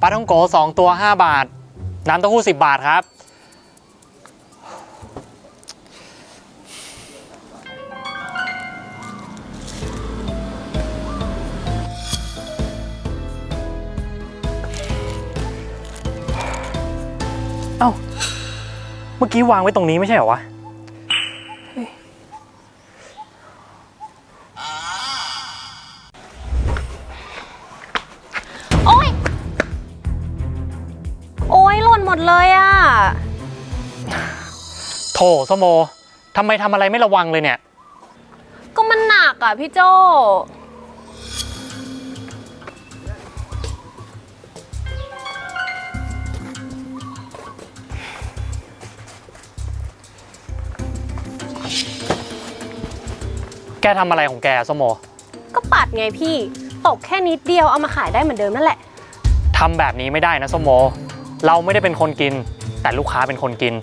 ปลาท่องโกสองตัว 5 บาท น้ำเต้าหู้10 บาทครับ เอ้า เมื่อกี้วางไว้ตรงนี้ไม่ใช่เหรอวะ โถสโมทำไมทำอะไรไม่ระวังเลยเนี่ย ก็มันหนักอะพี่โจ แกทำอะไรของแกสโมก็ปัดไงพี่ ตกแค่นิดเดียวเอามาขายได้เหมือนเดิมนั่นแหละ ทำแบบนี้ไม่ได้นะสโม เราไม่ได้เป็นคนกิน แต่ลูกค้าเป็นคนกิน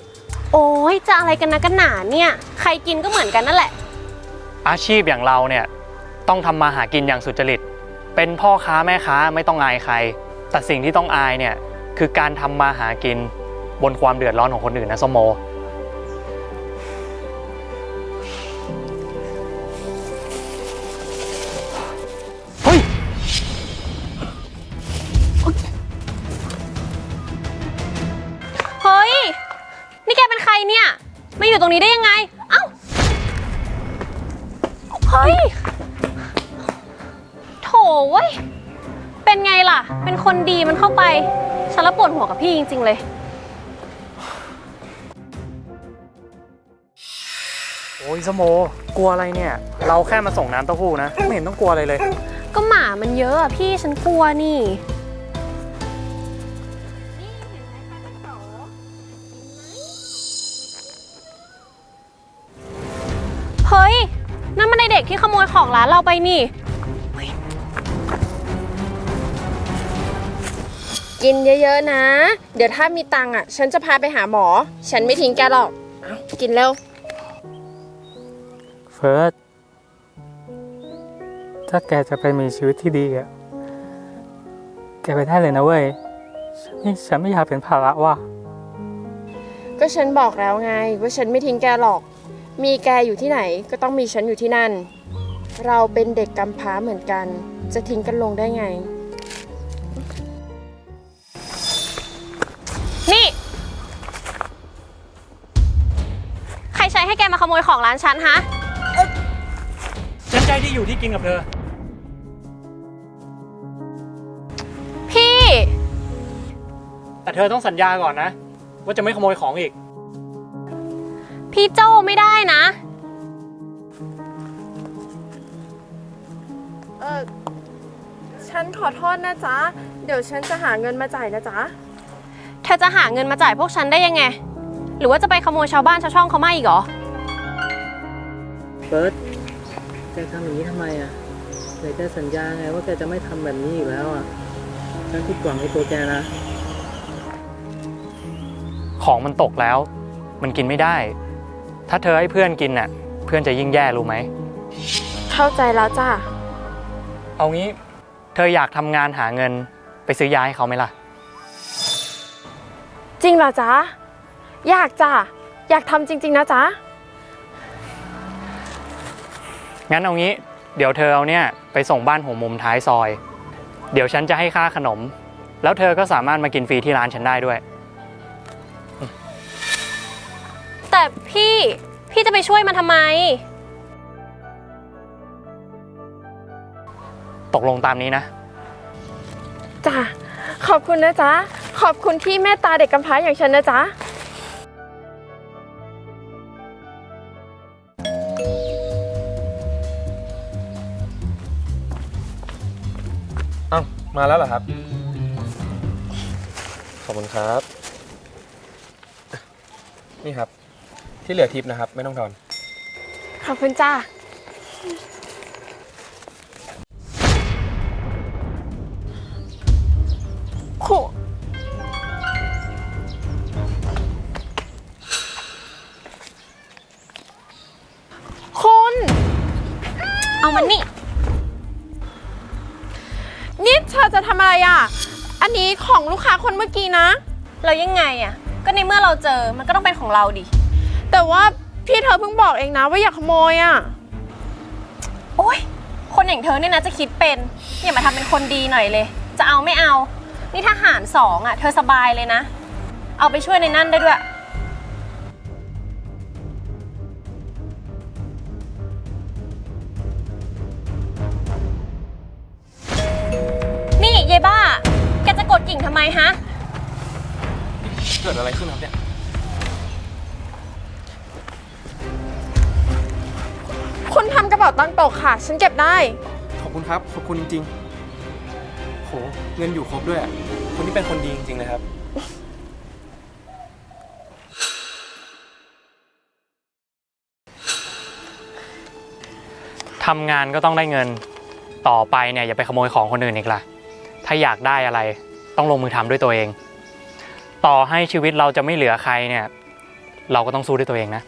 โอ้ยจะอะไรกันนะกันหนาเนี่ย ใครกินก็เหมือนกันนั่นแหละ อาชีพอย่างเราเนี่ยต้องทำมาหากินอย่างสุจริต เป็นพ่อค้าแม่ค้าไม่ต้องอายใคร แต่สิ่งที่ต้องอายเนี่ยคือการทำมาหากินบนความเดือดร้อนของคนอื่นนะสมโม เป็นไงล่ะ เป็นคนดีมันเข้าไป ฉันละปวดหัวกับพี่จริง ๆ เลย โอ้ยสโม กลัวอะไรเนี่ย เราแค่มาส่งน้ำเต้าหู้นะ ไม่เห็นต้องกลัวอะไรเลย ก็หมามันเยอะอะพี่ฉันกลัวนี่ เฮ้ยนั่นมันในเด็กที่ขโมยของร้านเราไปนี่ กินเยอะๆนะ เดี๋ยวถ้ามีตังค์อะ ฉันจะพาไปหาหมอ ฉันไม่ทิ้งแกหรอกเอากินเร็ว เฟิร์สถ้าแกจะไปมีชีวิตที่ดีอะแกไปได้เลยนะเว้ย ฉันไม่ฉันไม่อยากเป็นภาระว่ะ ก็ฉันบอกแล้วไง ว่าฉันไม่ทิ้งแกหรอก มีแกอยู่ที่ไหนก็ต้องมีฉันอยู่ที่นั่น เราเป็นเด็กกำพร้าเหมือนกัน จะทิ้งกันลงได้ไง มาขโมยของร้านฉันฮะ ฉันใจที่อยู่ที่กินกับเธอ พี่ แต่เธอต้องสัญญาก่อนนะ ว่าจะไม่ขโมยของอีก พี่โจไม่ได้นะ เออฉันขอโทษนะจ๊ะ เดี๋ยวฉันจะหาเงินมาจ่ายนะจ๊ะ เธอจะหาเงินมาจ่ายพวกฉันได้ยังไง หรือว่าจะไปขโมยชาวบ้านชาวช่องเขามาอีกเหรอ เฟิร์สแกทำอย่างนี้ทำไมอะไหนแกสัญญาไงว่าแกจะไม่ทำแบบนี้อีกแล้วอะ ฉันผิดหวังในตัวแกนะ ของมันตกแล้ว มันกินไม่ได้ ถ้าเธอให้เพื่อนกินน่ะ เพื่อนจะยิ่งแย่รู้ไหม เข้าใจแล้วจ้ะเอางี้ เธออยากทำงานหาเงินไปซื้อยาให้เขาไหมล่ะ จริงเหรอจ๊ะอยากจ้ะอยากทำจริง ๆ นะจ๊ะ งั้นเอางี้ เดี๋ยวเธอเอาเนี่ยไปส่งบ้านหัวมุมท้ายซอย เดี๋ยวฉันจะให้ค่าขนม แล้วเธอก็สามารถมากินฟรีที่ร้านฉันได้ด้วย แต่พี่พี่จะไปช่วยมันทำไม ตกลงตามนี้นะ จ้ะขอบคุณนะจ๊ะ ขอบคุณที่เมตตาเด็กกำพร้าอย่างฉันนะจ๊ะ เอ้ามาแล้วเหรอครับ ขอบคุณครับ นี่ครับ ที่เหลือทิปนะครับ ไม่ต้องทอน ขอบคุณจ้าคุคุณ เอามันนี่ำอะไรอะ อันนี้ของลูกค้าคนเมื่อกี้นะ เรายังไงอะก็ในเมื่อเราเจอมันก็ต้องเป็นของเราดิ แต่ว่าพี่เธอเพิ่งบอกเองนะว่าอย่าขโมยอะ โอ๊ย คนอย่างเธอเนี่ยนะจะคิดเป็น อย่ามาทำเป็นคนดีหน่อยเลย จะเอาไม่เอา นี่ถ้าหารสองอะเธอสบายเลยนะ เอาไปช่วยในนั่นได้ด้วย ฮะ เกิดอะไรขึ้นครับเนี่ย คุณทำกระเป๋าตังค์ตกค่ะ ฉันเก็บได้ ขอบคุณครับ ขอบคุณจริงๆโหเงินอยู่ครบด้วยอะคนนี้เป็นคนดีจริงๆนะครับ ทำงานก็ต้องได้เงิน ต่อไปเนี่ยอย่าไปขโมยของคนอื่นอีกล่ะ ถ้าอยากได้อะไร ต้องลงมือทำด้วยตัวเอง ต่อให้ชีวิตเราจะไม่เหลือใครเนี่ย เราก็ต้องสู้ด้วยตัวเองนะ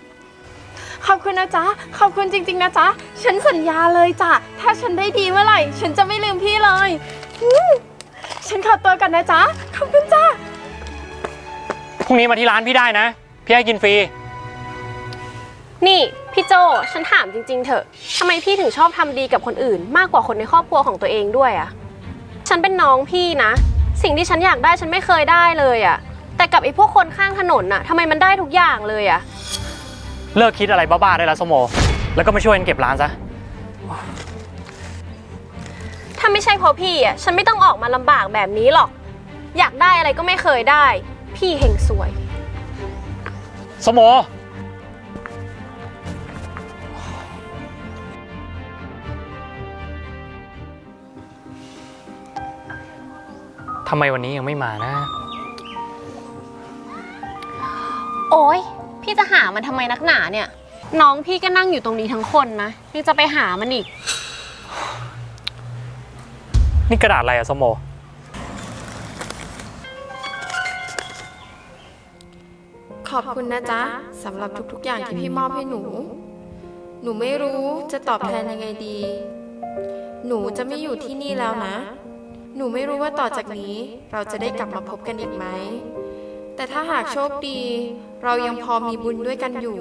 ขอบคุณนะจ๊ะ ขอบคุณจริง ๆ นะจ๊ะ ฉันสัญญาเลยจ้ะ ถ้าฉันได้ดีเมื่อไหร่ ฉันจะไม่ลืมพี่เลยอืมฉันขอตัวกันนะจ๊ะ ขอบคุณจ้ะ พรุ่งนี้มาที่ร้านพี่ได้นะ พี่ให้กินฟรี นี่พี่โจฉันถามจริง ๆ เถอะทำไมพี่ถึงชอบทำดีกับคนอื่น มากกว่าคนในครอบครัวของตัวเองด้วยอะฉันเป็นน้องพี่นะ สิ่งที่ฉันอยากได้ฉันไม่เคยได้เลยอะแต่กับไอ้พวกคนข้างถนนน่ะทำไมมันได้ทุกอย่างเลยอะเลิกคิดอะไรบ้าๆได้แล้วสมโมแล้วก็มาช่วยกันเก็บร้านซะ ถ้าไม่ใช่เพราะพี่อะฉันไม่ต้องออกมาลำบากแบบนี้หรอก อยากได้อะไรก็ไม่เคยได้ พี่เฮงสวย สมโม ทำไมวันนี้ยังไม่มานะ โอ๊ยพี่จะหามันทำไมนักหนาเนี่ย น้องพี่ก็นั่งอยู่ตรงนี้ทั้งคนนะยังจะไปหามันอีก นี่กระดาษอะไรอะสมโม ขอบคุณนะจ๊ะสำหรับทุกๆ อย่างที่พี่มอบให้หนู หนูไม่รู้จะตอบแทนยังไงดี หนูจะไม่อยู่ที่นี่แล้วนะ หนูไม่รู้ว่าต่อจากนี้เราจะได้กลับมาพบกันอีกไหม แต่ถ้าหากโชคดี เรายังพอมีบุญด้วยกันอยู่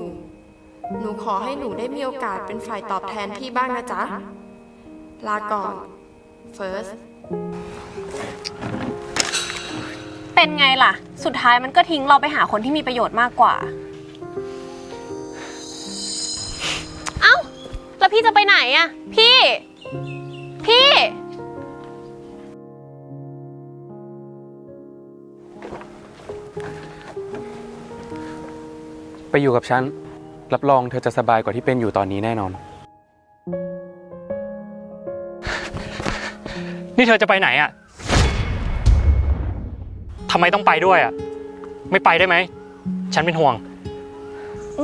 หนูขอให้หนูได้มีโอกาสเป็นฝ่ายตอบแทนพี่บ้างนะจ๊ะ ลาก่อน First เป็นไงล่ะ สุดท้ายมันก็ทิ้งเราไปหาคนที่มีประโยชน์มากกว่า เอ้า แล้วพี่จะไปไหนอะพี่ พี่ ไปอยู่กับฉัน รับรองเธอจะสบายกว่าที่เป็นอยู่ตอนนี้แน่นอน นี่เธอจะไปไหนอะทำไมต้องไปด้วยอะไม่ไปได้ไหม ฉันเป็นห่วง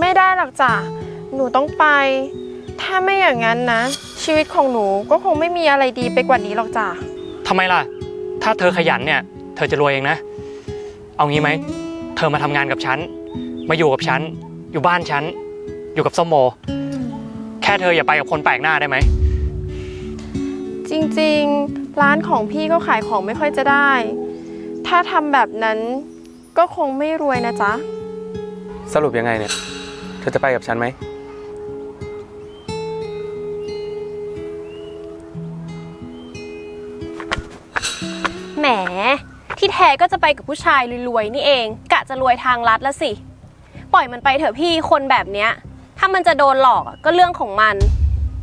ไม่ได้หรอกจ้ะ หนูต้องไป ถ้าไม่อย่างนั้นนะ ชีวิตของหนูก็คงไม่มีอะไรดีไปกว่านี้หรอกจ้ะ ทำไมล่ะ ถ้าเธอขยันเนี่ย เธอจะรวยเองนะ เอางี้ไหม เธอมาทำงานกับฉัน มาอยู่กับฉัน อยู่บ้านฉัน อยู่กับส้มโม แค่เธออย่าไปกับคนแปลกหน้าได้ไหม จริงๆ ร้านของพี่ก็ขายของไม่ค่อยจะได้ ถ้าทำแบบนั้นก็คงไม่รวยนะจ๊ะ สรุปยังไงเนี่ย เธอจะไปกับฉันไหม แหมที่ แท้ก็จะไปกับผู้ชายรวยๆนี่เอง กะจะรวยทางลัดละสิ ปล่อยมันไปเถอะพี่คนแบบเนี้ย ถ้ามันจะโดนหลอกก็เรื่องของมัน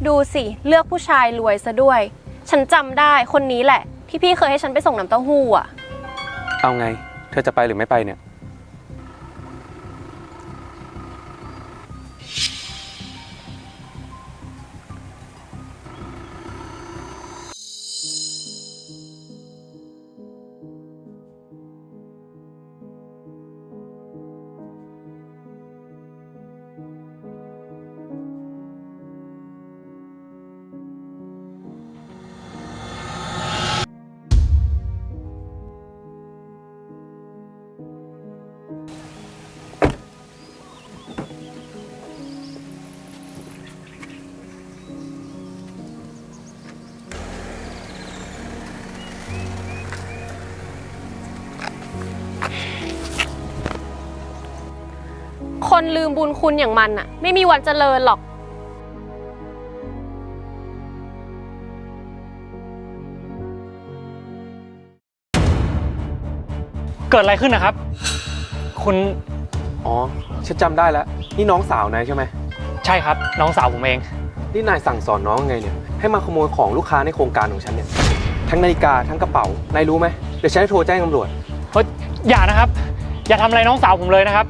ดูสิเลือกผู้ชายรวยซะด้วย ฉันจำได้คนนี้แหละ ที่พี่เคยให้ฉันไปส่งน้ำเต้าหู้อะ เอาไง เธอจะไปหรือไม่ไปเนี่ย คนลืมบุญคุณอย่างมันอะไม่มีวันเจริญหรอก เกิดอะไรขึ้นนะครับ คุณอ๋อ ฉันจำได้แล้ว นี่น้องสาวนายใช่ไหม ใช่ครับ น้องสาวผมเอง นี่นายสั่งสอนน้องไงเนี่ย ให้มาขโมยของลูกค้าในโครงการของฉันเนี่ย ทั้งนาฬิกาทั้งกระเป๋า นายรู้ไหม เดี๋ยวฉันจะโทรแจ้งตำรวจ เฮ้ยอย่านะครับ อย่าทำอะไรน้องสาวผมเลยนะครับ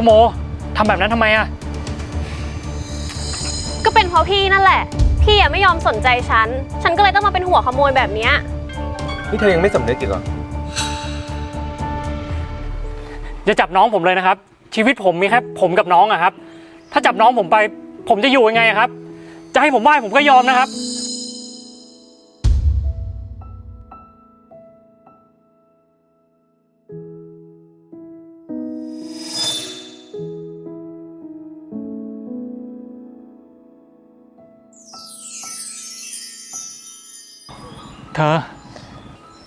สโมทำแบบนั้นทำไมอะก็เป็นเพราะพี่นั่นแหละ พี่อะไม่ยอมสนใจฉัน ฉันก็เลยต้องมาเป็นหัวขโมยแบบเนี้ย นี่เธอยังไม่สำนึกอีกเหรอ อย่าจับน้องผมเลยนะครับ ชีวิตผมมีแค่ผมกับน้องอะครับ ถ้าจับน้องผมไป ผมจะอยู่ยังไงอะครับ จะให้ผมไหว้ผมก็ยอมนะครับ เธอ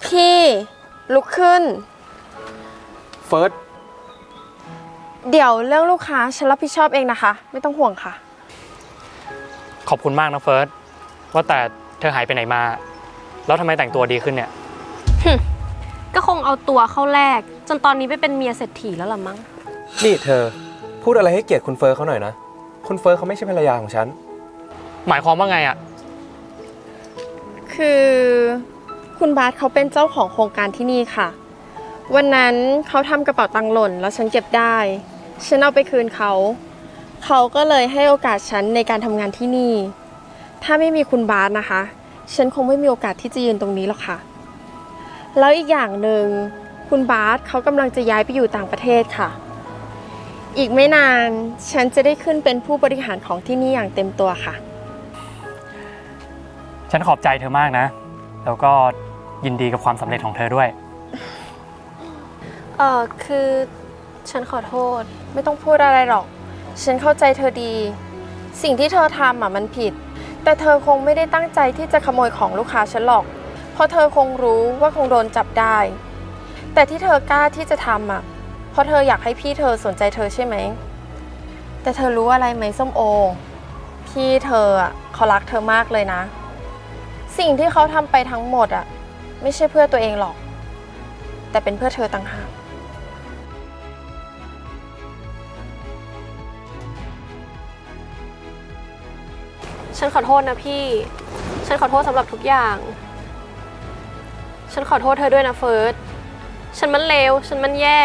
พี่ลุกขึ้น เฟิร์ส เดี๋ยวเรื่องลูกค้าฉันรับผิดชอบเองนะคะ ไม่ต้องห่วงค่ะ ขอบคุณมากนะเฟิร์ส ว่าแต่เธอหายไปไหนมา แล้วทำไมแต่งตัวดีขึ้นเนี่ย ก็คงเอาตัวเข้าแลกจนตอนนี้ไปเป็นเมียเศรษฐีแล้วล่ะมั้ง นี่เธอ พูดอะไรให้เกียรติคุณเฟิร์สเขาหน่อยนะ คุณเฟิร์สเขาไม่ใช่ภรรยาของฉัน หมายความว่าไงอะ คือคุณบาสเขาเป็นเจ้าของโครงการที่นี่ค่ะ วันนั้นเขาทำกระเป๋าตังค์หล่น แล้วฉันเก็บได้ ฉันเอาไปคืนเขา เขาก็เลยให้โอกาสฉันในการทำงานที่นี่ ถ้าไม่มีคุณบาสนะคะ ฉันคงไม่มีโอกาสที่จะยืนตรงนี้หรอกค่ะ แล้วอีกอย่างหนึ่งคุณบาสเขากำลังจะย้ายไปอยู่ต่างประเทศค่ะ อีกไม่นานฉันจะได้ขึ้นเป็นผู้บริหารของที่นี่อย่างเต็มตัวค่ะ ฉันขอบใจเธอมากนะ แล้วก็ยินดีกับความสำเร็จของเธอด้วย เออคือฉันขอโทษ ไม่ต้องพูดอะไรหรอก ฉันเข้าใจเธอดี สิ่งที่เธอทำอะมันผิด แต่เธอคงไม่ได้ตั้งใจที่จะขโมยของลูกค้าฉันหรอก เพราะเธอคงรู้ว่าคงโดนจับได้ แต่ที่เธอกล้าที่จะทำอะ เพราะเธออยากให้พี่เธอสนใจเธอใช่ไหม แต่เธอรู้อะไรไหมส้มโอ พี่เธออะเขารักเธอมากเลยนะ สิ่งที่เขาทำไปทั้งหมดอะไม่ใช่เพื่อตัวเองหรอก แต่เป็นเพื่อเธอต่างหากฉันขอโทษนะพี่ ฉันขอโทษสำหรับทุกอย่าง ฉันขอโทษเธอด้วยนะเฟิร์ส ฉันมันเลว ฉันมันแย่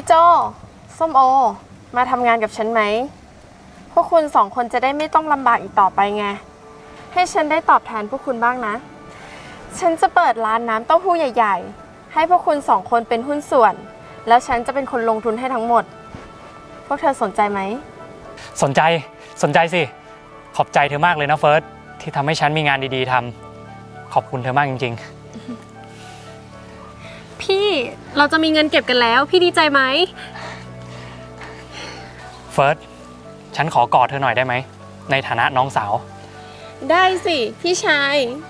พี่โจส้มโอ มาทำงานกับฉันไหม พวกคุณสองคนจะได้ไม่ต้องลำบากอีกต่อไปไง ให้ฉันได้ตอบแทนพวกคุณบ้างนะ ฉันจะเปิดร้านน้ำเต้าหู้ใหญ่ ๆ ให้พวกคุณสองคนเป็นหุ้นส่วน แล้วฉันจะเป็นคนลงทุนให้ทั้งหมด พวกเธอสนใจไหม สนใจสนใจสิ ขอบใจเธอมากเลยนะเฟิร์สที่ทำให้ฉันมีงานดีๆทำขอบคุณเธอมากจริง ๆ พี่เราจะมีเงินเก็บกันแล้ว พี่ดีใจไหมๆเฟิร์สฉันขอกอดเธอหน่อยได้ไหม ในฐานะน้องสาว ได้สิ พี่ชายเ